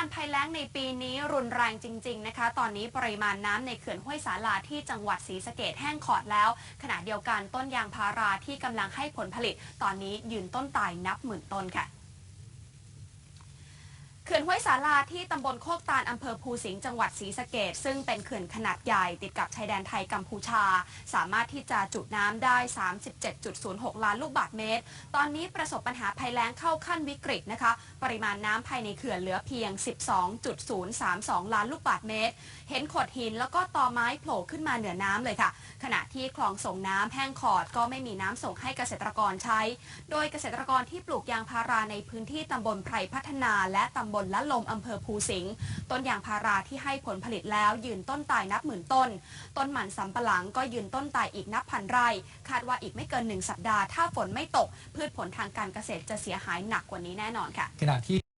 การณ์ภัยแล้งในปีนี้รุนแรงจริง ๆ นะคะ ตอนนี้ปริมาณน้ำในเขื่อนห้วยสาลาที่จังหวัดศรีสะเกดแห้งขอดแล้ว ขณะเดียวกันต้นยางพาราที่กำลังให้ผลผลิต ตอนนี้ยืนต้นตายนับหมื่นต้นค่ะ ขื่อนห้วยสาลาที่ตำบลโคกตาลอำเภอภูสิงห์จังหวัดศรีสะเกดซึ่งเป็นเขื่อนขนาดใหญ่ติดกับชายแดนไทยกัมพูชา สามารถที่จะจุน้ำได้ 37.06 ล้านลูกบาศก์เมตร ตอนนี้ประสบปัญหาภัยแล้งเข้าขั้นวิกฤตนะคะ ปริมาณน้ำภายในเขื่อนเหลือเพียง 12.032 ล้านลูกบาศก์เมตร เห็นขดหินแล้วก็ตอไม้โผล่ขึ้นมาเหนือน้ำเลยค่ะ ขณะที่คลองส่งน้ำแห้งขอดก็ไม่มีน้ำส่งให้เกษตรกรใช้ โดยเกษตรกรที่ปลูกยางพาราในพื้นที่ตำบลไพรพัฒนาและตำบลละลมอำเภอภูสิงห์ต้นยางพาราที่ให้ผลผลิตแล้วยืนต้นตายนับหมื่นต้น ต้นหมันสำปะหลังก็ยืนต้นตายอีกนับพันไร่ คาดว่าอีกไม่เกินหนึ่งสัปดาห์ถ้าฝนไม่ตก พืชผลทางการเกษตรจะเสียหายหนักกว่านี้แน่นอนค่ะขณะที่